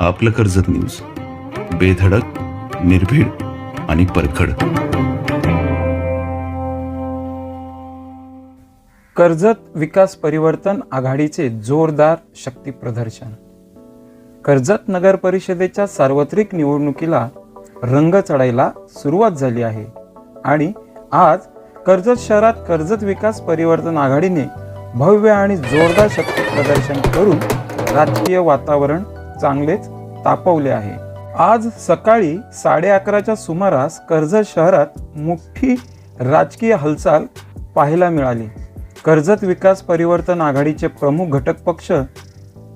आपलं कर्जत न्यूज बेधडक निर्भीड आणि परखड. कर्जत विकास परिवर्तन आघाडीचे जोरदार शक्ती प्रदर्शन. कर्जत नगर परिषदेच्या सार्वत्रिक निवडणुकीला रंग चढायला सुरुवात झाली आहे आणि आज कर्जत शहरात कर्जत विकास परिवर्तन आघाडीने भव्य आणि जोरदार शक्ती प्रदर्शन करून राजकीय वातावरण चांगलेच तापवले आहे. आज सकाळी साडे अकराच्या सुमारास कर्जत शहरात मोठी राजकीय हालचाल पाहायला मिळाली. कर्जत विकास परिवर्तन आघाडीचे प्रमुख घटक पक्ष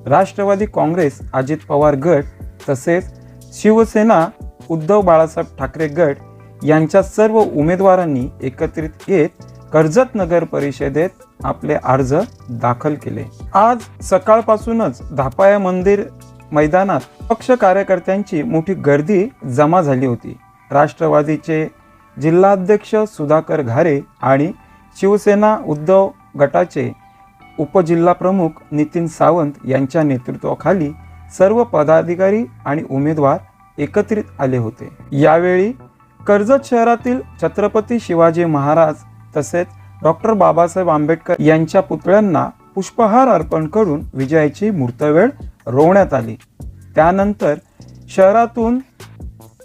राष्ट्रवादी काँग्रेस अजित पवार गट तसेच शिवसेना उद्धव बाळासाहेब ठाकरे गट यांच्या सर्व उमेदवारांनी एकत्रित येत कर्जत नगर परिषदेत आपले अर्ज दाखल केले. आज सकाळपासूनच धापाया मंदिर मैदानात पक्ष कार्यकर्त्यांची मोठी गर्दी जमा झाली होती. राष्ट्रवादीचे जिल्हाध्यक्ष सुधाकर घारे आणि शिवसेना उद्धव गटाचे उपजिल्हाप्रमुख नितीन सावंत यांच्या नेतृत्वाखाली सर्व पदाधिकारी आणि उमेदवार एकत्रित आले होते. यावेळी कर्जत शहरातील छत्रपती शिवाजी महाराज तसेच डॉक्टर बाबासाहेब आंबेडकर यांच्या पुतळ्यांना पुष्पहार अर्पण करून विजयाची मूर्तवेळ रोवण्यात आली. त्यानंतर शहरातून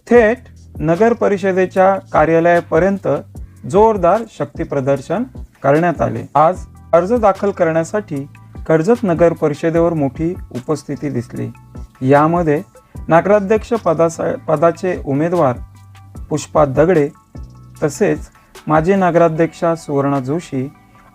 थेट नगर परिषदेच्या कार्यालयापर्यंत जोरदार शक्तीप्रदर्शन करण्यात आले. आज अर्ज दाखल करण्यासाठी कर्जत नगर परिषदेवर मोठी उपस्थिती दिसली. यामध्ये नगराध्यक्ष पदासा पदाचे उमेदवार पुष्पा दगडे तसेच माजी नगराध्यक्षा सुवर्णा जोशी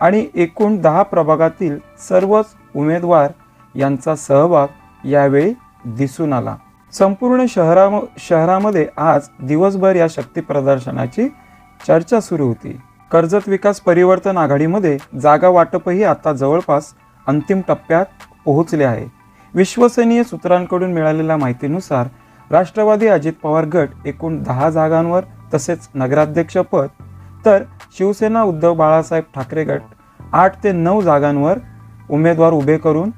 आणि एकूण दहा प्रभागातील सर्वच उमेदवार यांचा सहभाग यावेळी दिसून आला. संपूर्ण शहरा शहरामध्ये आज दिवसभर या शक्ती प्रदर्शनाची चर्चा सुरू होती. कर्जत विकास परिवर्तन आघाडीमध्ये जागा वाटपही आता जवळपास अंतिम टप्प्यात पोहोचले आहे. विश्वसनीय सूत्रांकडून मिळालेल्या माहितीनुसार राष्ट्रवादी अजित पवार गट एकूण दहा जागांवर तसेच नगराध्यक्षपद तर शिवसेना उद्धव बाळासाहेब ठाकरे गट आठ ते नऊ जागांवर उमेदवार उभे करून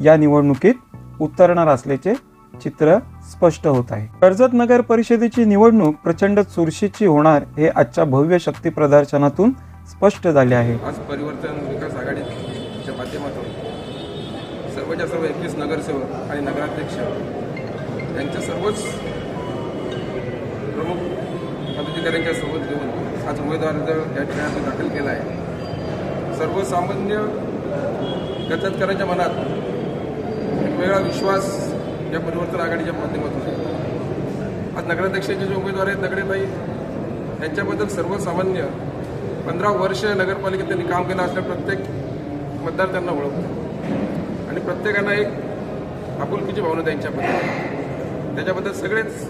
या निवडणुकीत उतरणार असल्याचे चित्र स्पष्ट होत आहे. कर्जत नगर परिषदेची निवडणूक प्रचंड चुरशीची होणार हे आजच्या भव्य शक्ती प्रदर्शनातून स्पष्ट झाले आहे. आज परिवर्तन विकास आघाडीच्या माध्यमातून सर्वच्या सर्व एकवीस नगरसेवक आणि नगराध्यक्ष यांच्या सर्वच प्रमुख पदाधिकाऱ्यांच्या सोबत घेऊन आज उमेदवार अर्ज या ठिकाणी दाखल केला आहे. सर्वसामान्य कर्जतकरांच्या मनात एक वेगळा विश्वास या परिवर्तन आघाडीच्या माध्यमातून आहे आज नगराध्यक्षाचे जे उमेदवार आहेत दगडेताई यांच्याबद्दल सर्वसामान्य पंधरा वर्ष नगरपालिकेत त्यांनी काम केलं असल्या प्रत्येक मतदार त्यांना ओळखतो. आणि प्रत्येकांना एक आपुलकीची भावना त्यांच्याबद्दल. त्याच्याबद्दल सगळेच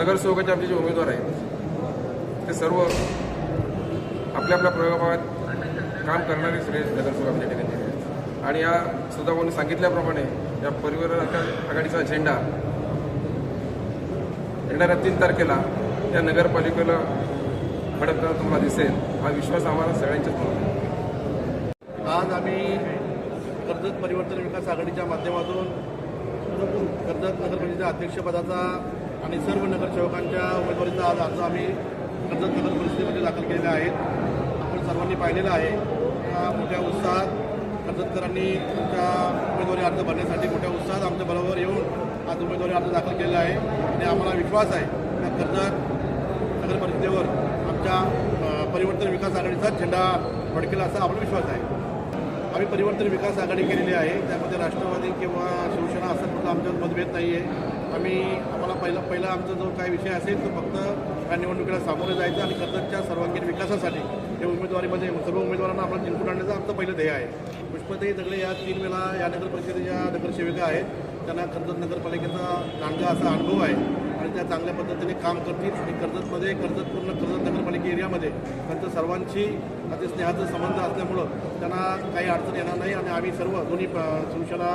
नगरसेवकाचे आमचे जे उमेदवार आहेत ते सर्व आपल्या आपल्या प्रभागात काम करणारे सगळे नगरसेवक आमच्या ठिकाणी आहेत. आणि या सुद्धा सांगितल्याप्रमाणे या परिवार आघाडीचा झेंडा येणाऱ्या तीन तारखेला या नगरपालिकेला फडकताना तुम्हाला दिसेल. हा विश्वास आम्हाला सगळ्यांच्याच मनात आहे. आज आम्ही कर्जत परिवर्तन विकास आघाडीच्या माध्यमातून कर्जत नगरपालिकेच्या अध्यक्षपदाचा आणि सर्व नगरसेवकांच्या उमेदवारीचा आज अर्ज आम्ही कर्जत नगर परिषदेमध्ये दाखल केलेला आहे. आपण सर्वांनी पाहिलेलं आहे. हा मोठ्या उत्साहात कर्जतकरांनी तुमच्या उमेदवारी अर्ज भरण्यासाठी मोठ्या उत्साहात आमच्या बरोबर येऊन आज उमेदवारी अर्ज दाखल केलेला आहे. आणि आम्हाला विश्वास आहे त्या कर्जत नगर परिषदेवर आमच्या परिवर्तन विकास आघाडीचा झेंडा फडकेला असा आपला विश्वास आहे. आम्ही परिवर्तन विकास आघाडी केलेली आहे. त्यामध्ये राष्ट्रवादी किंवा शिवसेना असं कुठलं आमच्यात मतभेद नाही आहे आम्ही आम्हाला पहिला पहिला आमचा जो काही विषय असेल तो फक्त या निवडणुकीला सामोरं जायचं आणि कर्जतच्या सर्वांगीण विकासासाठी. या उमेदवारीमध्ये सर्व उमेदवारांना आपण जिंकून आणण्याचं आमचं पहिलं ध्येय आहे. पुष्पताई दगडे या तीन वेळा या नगर परिषदेच्या नगरसेविका आहेत. त्यांना कर्जत नगरपालिकेचा चांगला असा अनुभव आहे. आणि त्या चांगल्या पद्धतीने काम करतील. आणि कर्जतमध्ये कर्जत पूर्ण कर्जत नगरपालिका एरियामध्ये त्यांचं सर्वांशी अति स्नेहाचा संबंध असल्यामुळं त्यांना काही अडचण येणार नाही. आणि आम्ही सर्व दोन्ही प- शिवसेना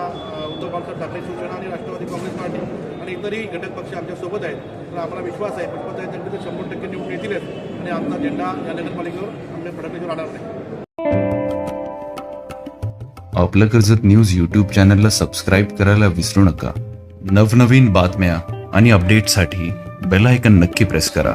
उद्धव बाळासाहेब ठाकरे शिवसेना आणि राष्ट्रवादी काँग्रेस पार्टी इतरही घटक पक्ष आमच्यासोबत आहेत. तर आम्हाला विश्वास आहे. पुष्पताई दगडे शंभर टक्के निवडून येतीलच आणि आमचा झेंडा या नगरपालिकेवर आमच्या फडकल्यावर राहणार नाही. आपलं कर्जत न्यूज यूट्यूब चॅनलला सबस्क्राईब करायला विसरू नका. नवनवीन बातम्या आणि अपडेटसाठी बेल आयकन नक्की प्रेस करा.